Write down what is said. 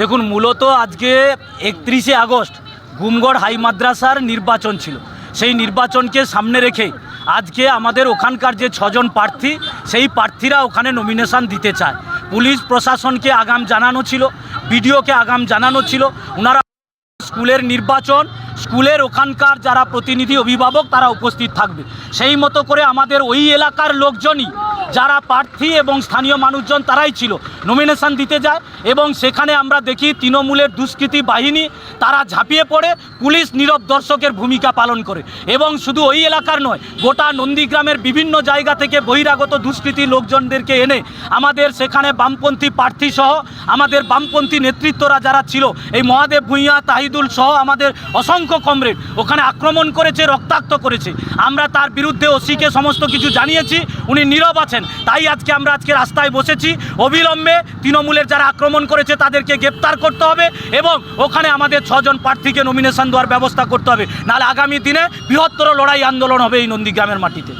দেখুন, মূলত আজকে একত্রিশে আগস্ট গুমগড় হাই মাদ্রাসার নির্বাচন ছিল। সেই নির্বাচনকে সামনে রেখে আজকে আমাদের ওখানকার যে ছজন প্রার্থী, সেই প্রার্থীরা ওখানে নমিনেশন দিতে চায়। পুলিশ প্রশাসনকে আগাম জানানো ছিল, বিডিওকে আগাম জানানো ছিল। ওনারা স্কুলের নির্বাচন, স্কুলের ওখানকার যারা প্রতিনিধি অভিভাবক তারা উপস্থিত থাকবে। সেই মতো করে আমাদের ওই এলাকার লোকজনই যারা প্রার্থী এবং স্থানীয় মানুষজন তারাই ছিল। নমিনেশন দিতে যায় এবং সেখানে আমরা দেখি তৃণমূলের দুষ্কৃতি বাহিনী তারা ঝাঁপিয়ে পড়ে, পুলিশ নীরব দর্শকের ভূমিকা পালন করে। এবং শুধু ওই এলাকার নয়, গোটা নন্দীগ্রামের বিভিন্ন জায়গা থেকে বহিরাগত দুষ্কৃতী লোকজনদেরকে এনে আমাদের সেখানে বামপন্থী প্রার্থী সহ, আমাদের বামপন্থী নেতৃত্বরা যারা ছিল, এই মহাদেব ভূঁইয়া, তাহিদুল সহ আমাদের অসংখ্য কমরেড ওখানে আক্রমণ করেছে, রক্তাক্ত করেছে। আমরা তার বিরুদ্ধে ওসিকে সমস্ত কিছু জানিয়েছি, উনি নীরব আছেন। তাই আজকে আমরা আজকে রাস্তায় বসেছি। অবিলম্বে তৃণমূলের যারা আক্রমণ করেছে, তাদেরকে গ্রেপ্তার করতে হবে এবং ওখানে আমাদের ছজন প্রার্থীকে নমিনেশন দেওয়ার ব্যবস্থা করতে হবে। নাহলে আগামী দিনে বৃহত্তর লড়াই আন্দোলন হবে এই নন্দীগ্রামের মাটিতে।